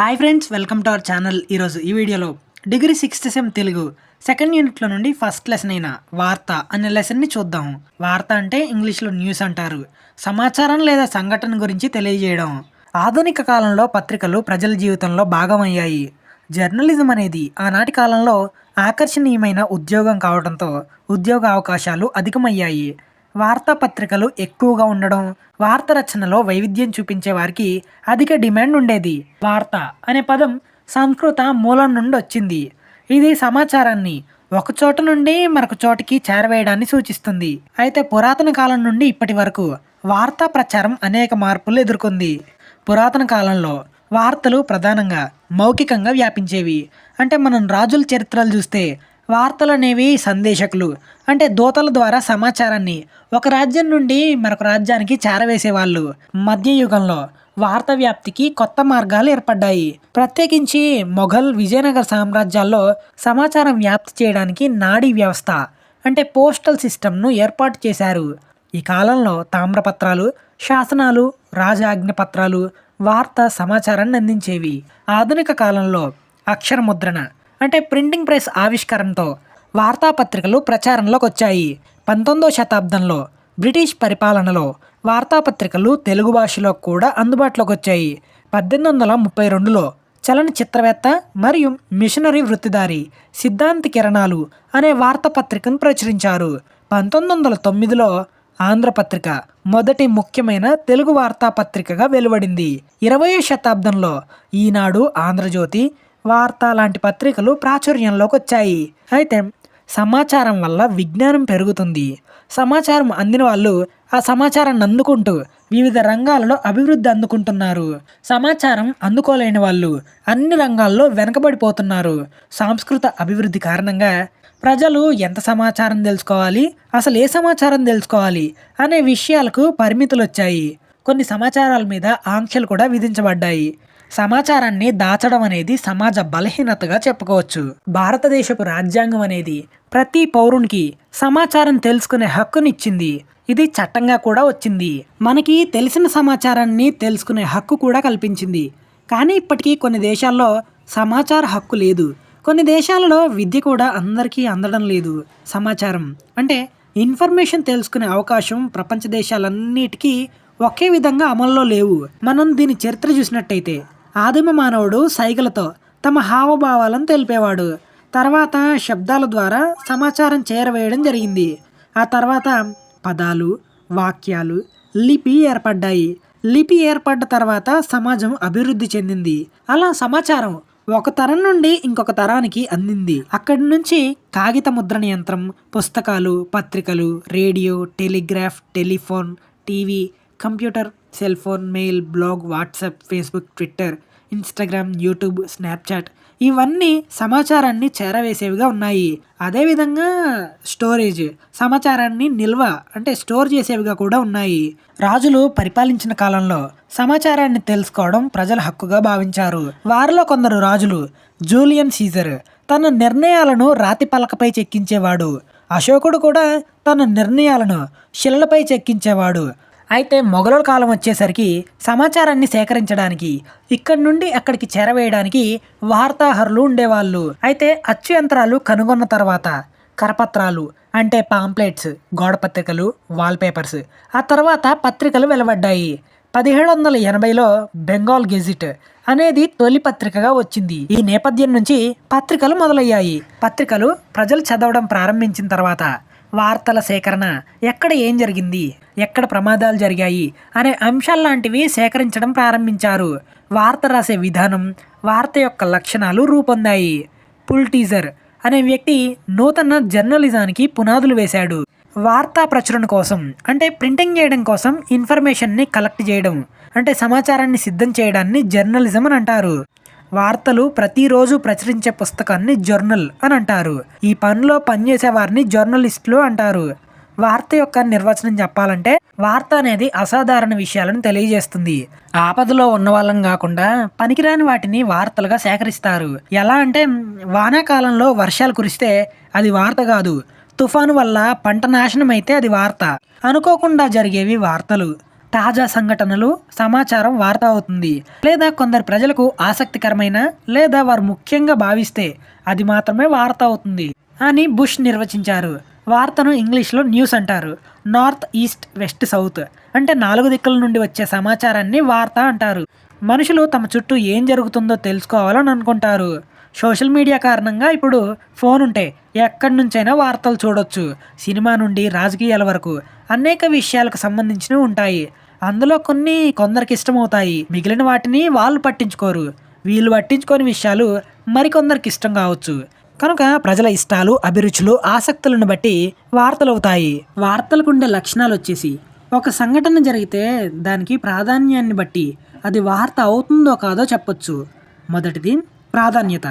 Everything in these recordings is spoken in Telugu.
Hi friends welcome to our channel ఈరోజు ఈ వీడియోలో degree sixth sem Telugu second యూనిట్లో నుండి ఫస్ట్ లెసన్ అయిన వార్త అనే లెసన్ని చూద్దాం. వార్త అంటే ఇంగ్లీష్లో న్యూస్ అంటారు. సమాచారం లేదా సంఘటన గురించి తెలియజేయడం. ఆధునిక కాలంలో పత్రికలు ప్రజల జీవితంలో భాగమయ్యాయి. జర్నలిజం అనేది ఆనాటి కాలంలో ఆకర్షణీయమైన ఉద్యోగం కావడంతో ఉద్యోగ అవకాశాలు అధికమయ్యాయి. వార్తాపత్రికలు ఎక్కువగా ఉండడం వార్త రచనలో వైవిధ్యం చూపించే వారికి అధిక డిమాండ్ ఉండేది. వార్త అనే పదం సంస్కృత మూలం నుండి వచ్చింది. ఇది సమాచారాన్ని ఒక చోట నుండి మరొక చోటికి చేరవేయడాన్ని సూచిస్తుంది. అయితే పురాతన కాలం నుండి ఇప్పటి వరకు వార్తా ప్రచారం అనేక మార్పులు ఎదుర్కొంది. పురాతన కాలంలో వార్తలు ప్రధానంగా మౌఖికంగా వ్యాపించేవి. అంటే మనం రాజుల చరిత్రలు చూస్తే వార్తలు అనేవి సందేశకులు. అంటే దూతల ద్వారా సమాచారాన్ని. ఒక రాజ్యం నుండి మరొక రాజ్యానికి చేరవేసేవాళ్ళు. మధ్యయుగంలో వార్త వ్యాప్తికి కొత్త మార్గాలు ఏర్పడ్డాయి. ప్రత్యేకించి మొఘల్ విజయనగర సామ్రాజ్యాల్లో సమాచారం వ్యాప్తి చేయడానికి నాడీ వ్యవస్థ అంటే పోస్టల్ సిస్టమ్ను ఏర్పాటు చేశారు. ఈ కాలంలో తామ్రపత్రాలు శాసనాలు రాజాజ్ఞ పత్రాలు వార్త సమాచారాన్ని అందించేవి. ఆధునిక కాలంలో అక్షర ముద్రణ అంటే ప్రింటింగ్ ప్రెస్ ఆవిష్కరణతో వార్తాపత్రికలు ప్రచారంలోకి వచ్చాయి. పంతొమ్మిదో శతాబ్దంలో బ్రిటిష్ పరిపాలనలో వార్తాపత్రికలు తెలుగు భాషలో కూడా అందుబాటులోకి వచ్చాయి. పద్దెనిమిది వందల ముప్పై రెండులో చలన చిత్రవేత్త మరియు మిషనరీ వృత్తిదారి సిద్ధాంతి కిరణాలు అనే వార్తాపత్రికను ప్రచురించారు. పంతొమ్మిది వందల తొమ్మిదిలో ఆంధ్రపత్రిక మొదటి ముఖ్యమైన తెలుగు వార్తాపత్రికగా వెలువడింది. ఇరవయో శతాబ్దంలో ఈనాడు ఆంధ్రజ్యోతి వార్త లాంటి పత్రికలు ప్రాచుర్యంలోకి వచ్చాయి. అయితే సమాచారం వల్ల విజ్ఞానం పెరుగుతుంది. సమాచారం అందిన వాళ్ళు ఆ సమాచారాన్ని అందుకుంటూ వివిధ రంగాలలో అభివృద్ధి అందుకుంటున్నారు. సమాచారం అందుకోలేని వాళ్ళు అన్ని రంగాల్లో వెనకబడిపోతున్నారు. సాంస్కృత అభివృద్ధి కారణంగా ప్రజలు ఎంత సమాచారం తెలుసుకోవాలి? అసలు ఏ సమాచారం తెలుసుకోవాలి? అనే విషయాలకు పరిమితులు వచ్చాయి కొన్ని సమాచారాల మీద ఆంక్షలు కూడా విధించబడ్డాయి. సమాచారాన్ని దాచడం అనేది సమాజ బలహీనతగా చెప్పుకోవచ్చు. భారతదేశపు రాజ్యాంగం అనేది ప్రతి పౌరునికి సమాచారం తెలుసుకునే హక్కునిచ్చింది. ఇది చట్టంగా కూడా వచ్చింది. మనకి తెలిసిన సమాచారాన్ని తెలుసుకునే హక్కు కూడా కల్పించింది. కానీ ఇప్పటికీ కొన్ని దేశాల్లో సమాచార హక్కు లేదు. కొన్ని దేశాలలో విద్య కూడా అందరికీ అందడం లేదు సమాచారం. అంటే ఇన్ఫర్మేషన్ తెలుసుకునే అవకాశం ప్రపంచ దేశాలన్నిటికీ ఒకే విధంగా అమల్లో లేవు. మనం దీని చరిత్ర చూసినట్టయితే ఆదిమ మానవుడు సైగలతో తమ హావభావాలను తెలిపేవాడు. తర్వాత శబ్దాల ద్వారా సమాచారం చేరవేయడం జరిగింది. ఆ తర్వాత పదాలు వాక్యాలు లిపి ఏర్పడ్డాయి. లిపి ఏర్పడ్డ తర్వాత సమాజం అభివృద్ధి చెందింది. అలా సమాచారం ఒక తరం నుండి ఇంకొక తరానికి అందింది. అక్కడి నుంచి కాగిత ముద్రణ యంత్రం పుస్తకాలు పత్రికలు radio telegraph telephone TV computer cell phone mail blog WhatsApp Facebook Twitter Instagram YouTube Snapchat ఇవన్నీ సమాచారాన్ని చేరవేసేవిగా ఉన్నాయి. అదేవిధంగా స్టోరేజ్ సమాచారాన్ని నిల్వ అంటే స్టోర్ చేసేవిగా కూడా ఉన్నాయి. రాజులు పరిపాలించిన కాలంలో సమాచారాన్ని తెలుసుకోవడం ప్రజల హక్కుగా భావించారు. వారిలో కొందరు రాజులు జూలియన్ సీజర్ తన నిర్ణయాలను రాతి పలకపై చెక్కించేవాడు. అశోకుడు కూడా తన నిర్ణయాలను శిలలపై చెక్కించేవాడు. అయితే మొఘలుల కాలం వచ్చేసరికి సమాచారాన్ని సేకరించడానికి ఇక్కడి నుండి అక్కడికి చేరవేయడానికి వార్తాహరులు ఉండేవాళ్ళు. అయితే అచ్చు యంత్రాలు కనుగొన్న తర్వాత కరపత్రాలు అంటే పాంప్లెట్స్ గోడపత్రికలు వాల్పేపర్స్ ఆ తర్వాత పత్రికలు వెలువడ్డాయి. పదిహేడు వందల ఎనభైలో బెంగాల్ గెజిట్ అనేది తొలి పత్రికగా వచ్చింది. ఈ నేపథ్యం నుంచి పత్రికలు మొదలయ్యాయి. పత్రికలు ప్రజలు చదవడం ప్రారంభించిన తర్వాత వార్తల సేకరణ. ఎక్కడ ఏం జరిగింది? ఎక్కడ ప్రమాదాలు జరిగాయి? అనే అంశాల్లాంటివి సేకరించడం ప్రారంభించారు. వార్త రాసే విధానం వార్త యొక్క లక్షణాలు రూపొందాయి. పుల్ టీజర్ అనే వ్యక్తి నూతన జర్నలిజానికి పునాదులు వేశాడు. వార్తా ప్రచురణ కోసం అంటే ప్రింటింగ్ చేయడం కోసం ఇన్ఫర్మేషన్ని కలెక్ట్ చేయడం అంటే సమాచారాన్ని సిద్ధం చేయడాన్ని జర్నలిజం అని అంటారు. వార్తలు ప్రతిరోజు ప్రచురించే పుస్తకాన్ని జర్నల్ అని అంటారు. ఈ పనిలో పనిచేసే వారిని జర్నలిస్టులు అంటారు. వార్త యొక్క నిర్వచనం చెప్పాలంటే వార్త అనేది అసాధారణ విషయాలను తెలియజేస్తుంది. ఆపదలో ఉన్న వాళ్ళం కాకుండా పనికిరాని వాటిని వార్తలుగా సేకరిస్తారు. ఎలా అంటే వానాకాలంలో వర్షాలు కురిస్తే అది వార్త కాదు. తుఫాను వల్ల పంట నాశనం అయితే అది వార్త. అనుకోకుండా జరిగేవి వార్తలు. తాజా సంఘటనలు సమాచారం వార్త అవుతుంది. లేదా కొందరు ప్రజలకు ఆసక్తికరమైన లేదా వారు ముఖ్యంగా భావిస్తే అది మాత్రమే వార్త అవుతుంది అని బుష్ నిర్వచించారు. వార్తను ఇంగ్లీష్లో న్యూస్ అంటారు. నార్త్ ఈస్ట్ వెస్ట్ సౌత్ అంటే నాలుగు దిక్కుల నుండి వచ్చే సమాచారాన్ని వార్త అంటారు. మనుషులు తమ చుట్టూ ఏం జరుగుతుందో తెలుసుకోవాలని అనుకుంటారు. సోషల్ మీడియా కారణంగా ఇప్పుడు ఫోన్ ఉంటే ఎక్కడి నుంచైనా వార్తలు చూడొచ్చు సినిమా నుండి రాజకీయాల వరకు అనేక విషయాలకు సంబంధించినవి ఉంటాయి. అందులో కొన్ని కొందరికి ఇష్టమవుతాయి. మిగిలిన వాటిని వాళ్ళు పట్టించుకోరు. వీళ్ళు పట్టించుకోని విషయాలు మరికొందరికి ఇష్టం కావచ్చు. కనుక ప్రజల ఇష్టాలు అభిరుచులు ఆసక్తులను బట్టి వార్తలు అవుతాయి. వార్తలకు ఉండే లక్షణాలు వచ్చేసి ఒక సంఘటన జరిగితే దానికి ప్రాధాన్యాన్ని బట్టి అది వార్త అవుతుందో కాదో చెప్పొచ్చు. మొదటిది ప్రాధాన్యత.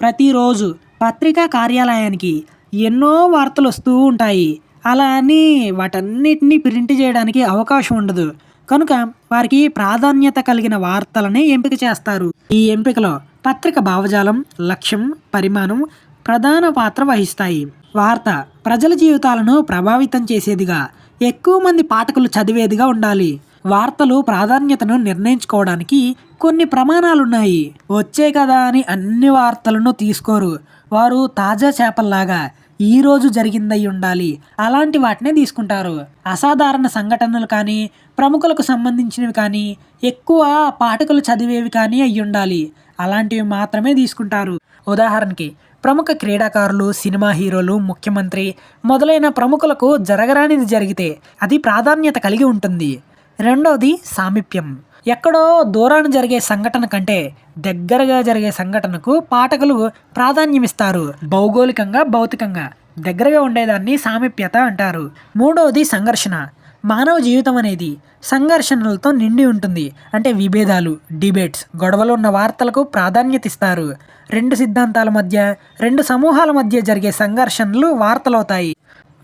ప్రతిరోజు పత్రికా కార్యాలయానికి ఎన్నో వార్తలు వస్తూ ఉంటాయి. అలా అని వాటన్నిటినీ ప్రింట్ చేయడానికి అవకాశం ఉండదు. కనుక వారికి ప్రాధాన్యత కలిగిన వార్తలని ఎంపిక చేస్తారు. ఈ ఎంపికలో పత్రిక భావజాలం లక్ష్యం పరిమాణం ప్రధాన పాత్ర వహిస్తాయి. వార్త ప్రజల జీవితాలను ప్రభావితం చేసేదిగా ఎక్కువ మంది పాఠకులు చదివేదిగా ఉండాలి. వార్తలు ప్రాధాన్యతను నిర్ణయించుకోవడానికి కొన్ని ప్రమాణాలున్నాయి. వచ్చే కదా అని అన్ని వార్తలను తీసుకోరు. వారు తాజా చేపల్లాగా ఈ రోజు జరిగిందై ఉండాలి. అలాంటి వాటినే తీసుకుంటారు. అసాధారణ సంఘటనలు కానీ ప్రముఖులకు సంబంధించినవి కానీ ఎక్కువ పాఠకులు చదివేవి కానీ అయి ఉండాలి. అలాంటివి మాత్రమే తీసుకుంటారు. ఉదాహరణకి ప్రముఖ క్రీడాకారులు సినిమా హీరోలు ముఖ్యమంత్రి మొదలైన ప్రముఖులకు జరగరానిది జరిగితే అది ప్రాధాన్యత కలిగి ఉంటుంది. రెండవది సామీప్యం. ఎక్కడో దూరాన జరిగే సంఘటన కంటే దగ్గరగా జరిగే సంఘటనకు పాఠకులు ప్రాధాన్యమిస్తారు. భౌగోళికంగా భౌతికంగా దగ్గరగా ఉండేదాన్ని సామీప్యత అంటారు. మూడవది సంఘర్షణ. మానవ జీవితం అనేది సంఘర్షణలతో నిండి ఉంటుంది. అంటే విభేదాలు డిబేట్స్ గొడవలు ఉన్న వార్తలకు ప్రాధాన్యత ఇస్తారు. రెండు సిద్ధాంతాల మధ్య రెండు సమూహాల మధ్య జరిగే సంఘర్షణలు వార్తలవుతాయి.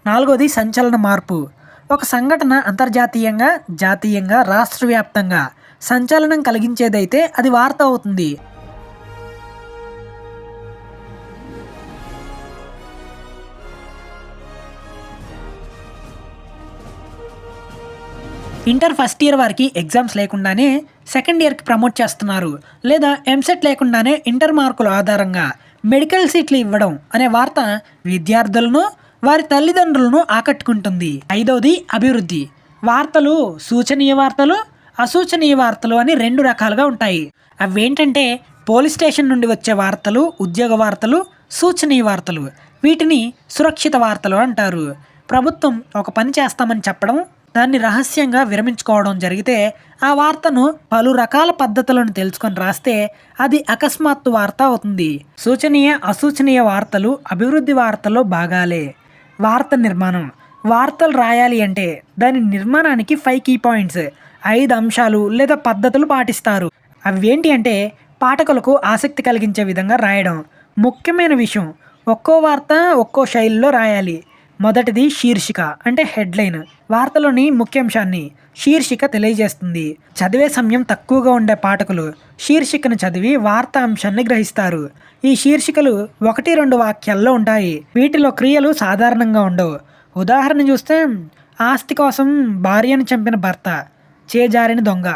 నాలుగోది సంచలన మార్పు. ఒక సంఘటన అంతర్జాతీయంగా జాతీయంగా రాష్ట్ర వ్యాప్తంగా సంచలనం కలిగించేదైతే అది వార్త అవుతుంది. ఇంటర్ ఫస్ట్ ఇయర్ వారికి ఎగ్జామ్స్ లేకుండానే సెకండ్ ఇయర్కి ప్రమోట్ చేస్తున్నారు. లేదా ఎంసెట్ లేకుండానే ఇంటర్ మార్కుల ఆధారంగా మెడికల్ సీట్లు ఇవ్వడం అనే వార్త విద్యార్థులను వారి తల్లిదండ్రులను ఆకట్టుకుంటుంది. ఐదవది అభివృద్ధి. వార్తలు సూచనీయ వార్తలు అసూచనీయ వార్తలు అని రెండు రకాలుగా ఉంటాయి. అవేంటంటే పోలీస్ స్టేషన్ నుండి వచ్చే వార్తలు ఉద్యోగ వార్తలు సూచనీయ వార్తలు. వీటిని సురక్షిత వార్తలు అంటారు. ప్రభుత్వం ఒక పని చేస్తామని చెప్పడం దాన్ని రహస్యంగా విరమించుకోవడం జరిగితే ఆ వార్తను పలు రకాల పద్ధతులను తెలుసుకొని రాస్తే అది అకస్మాత్తు వార్త అవుతుంది. సూచనీయ అసూచనీయ వార్తలు అభివృద్ధి వార్తల్లో భాగాలే. వార్త నిర్మాణం. వార్తలు రాయాలి అంటే దాని నిర్మాణానికి ఫైవ్ కీ పాయింట్స్ ఐదు అంశాలు లేదా పద్ధతులు పాటిస్తారు. అవి ఏంటి అంటే పాఠకులకు ఆసక్తి కలిగించే విధంగా రాయడం. ముఖ్యమైన విషయం ఒక్కో వార్త ఒక్కో శైలిలో రాయాలి. మొదటిది శీర్షిక అంటే హెడ్లైన్. వార్తలోని ముఖ్యాంశాన్ని శీర్షిక తెలియజేస్తుంది. చదివే సమయం తక్కువగా ఉండే పాఠకులు శీర్షికను చదివి వార్తా అంశాన్ని గ్రహిస్తారు. ఈ శీర్షికలు ఒకటి రెండు వాక్యాల్లో ఉంటాయి. వీటిలో క్రియలు సాధారణంగా ఉండవు. ఉదాహరణ చూస్తే ఆస్తి కోసం భార్యను చంపిన భర్త చేజారిన దొంగ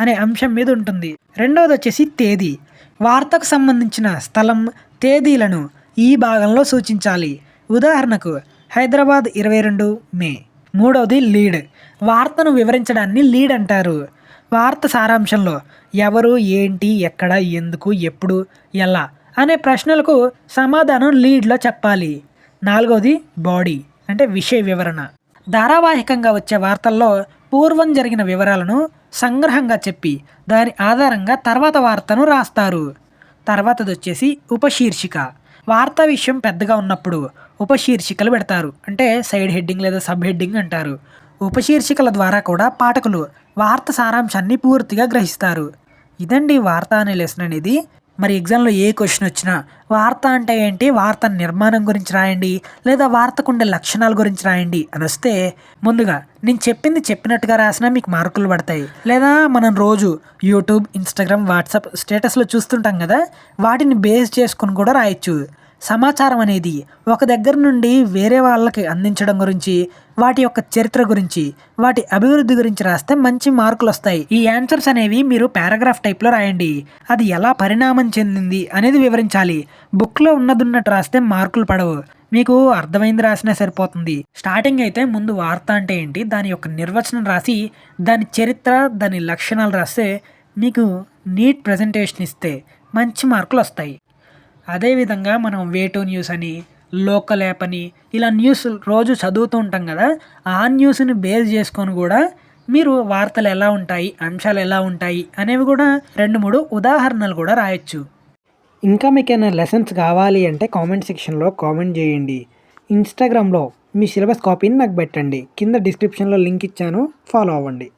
అనే అంశం మీద ఉంటుంది. రెండవది వచ్చేసి తేదీ. వార్తకు సంబంధించిన స్థలం తేదీలను ఈ భాగంలో సూచించాలి. ఉదాహరణకు హైదరాబాద్ ఇరవై రెండు మే. మూడవది లీడ్. వార్తను వివరించడాన్ని లీడ్ అంటారు. వార్త సారాంశంలో ఎవరు ఏంటి ఎక్కడ ఎందుకు ఎప్పుడు ఎలా అనే ప్రశ్నలకు సమాధానం లీడ్లో చెప్పాలి. నాలుగవది బాడీ అంటే విషయ వివరణ. ధారావాహికంగా వచ్చే వార్తల్లో పూర్వం జరిగిన వివరాలను సంగ్రహంగా చెప్పి దాని ఆధారంగా తర్వాత వార్తను రాస్తారు. తర్వాతది వచ్చేసి ఉపశీర్షిక. వార్తా విషయం పెద్దగా ఉన్నప్పుడు ఉపశీర్షికలు పెడతారు. అంటే సైడ్ హెడ్డింగ్ లేదా సబ్ హెడ్డింగ్ అంటారు. ఉపశీర్షికల ద్వారా కూడా పాఠకులు వార్త సారాంశాన్ని పూర్తిగా గ్రహిస్తారు. ఇదండి వార్త అనే లెసన్ అనేది. మరి ఎగ్జామ్లో ఏ క్వశ్చన్ వచ్చినా వార్త అంటే ఏంటి? వార్త నిర్మాణం గురించి రాయండి లేదా వార్తకు ఉండే లక్షణాల గురించి రాయండి అని వస్తే ముందుగా నేను చెప్పింది చెప్పినట్టుగా రాసినా మీకు మార్కులు పడతాయి. లేదా మనం రోజు యూట్యూబ్ ఇన్స్టాగ్రామ్ వాట్సాప్ స్టేటస్లో చూస్తుంటాం కదా వాటిని బేస్ చేసుకుని కూడా రాయొచ్చు. సమాచారం అనేది ఒక దగ్గర నుండి వేరే వాళ్ళకి అందించడం గురించి వాటి యొక్క చరిత్ర గురించి వాటి అభివృద్ధి గురించి రాస్తే మంచి మార్కులు వస్తాయి. ఈ ఆన్సర్స్ అనేవి మీరు పారాగ్రాఫ్ టైప్లో రాయండి. అది ఎలా పరిణామం చెందింది అనేది వివరించాలి. బుక్లో ఉన్నదున్నట్టు రాస్తే మార్కులు పడవు. మీకు అర్థమైంది రాసినా సరిపోతుంది. స్టార్టింగ్ అయితే ముందు వార్త అంటే ఏంటి దాని యొక్క నిర్వచనం రాసి దాని చరిత్ర దాని లక్షణాలు రాస్తే మీకు నీట్ ప్రజెంటేషన్ ఇస్తే మంచి మార్కులు వస్తాయి. అదేవిధంగా మనం వేటో న్యూస్ అని లోకల్ యాప్ అని ఇలా న్యూస్ రోజు చదువుతూ ఉంటాం కదా ఆ న్యూస్ని బేస్ చేసుకొని కూడా మీరు వార్తలు ఎలా ఉంటాయి అంశాలు ఎలా ఉంటాయి అనేవి కూడా రెండు మూడు ఉదాహరణలు కూడా రాయొచ్చు. ఇంకా మీకు ఏమైనా లెసన్స్ కావాలి అంటే కామెంట్ సెక్షన్లో కామెంట్ చేయండి. ఇన్స్టాగ్రామ్లో మీ సిలబస్ కాపీని నాకు పెట్టండి. కింద డిస్క్రిప్షన్లో లింక్ ఇచ్చాను ఫాలో అవ్వండి.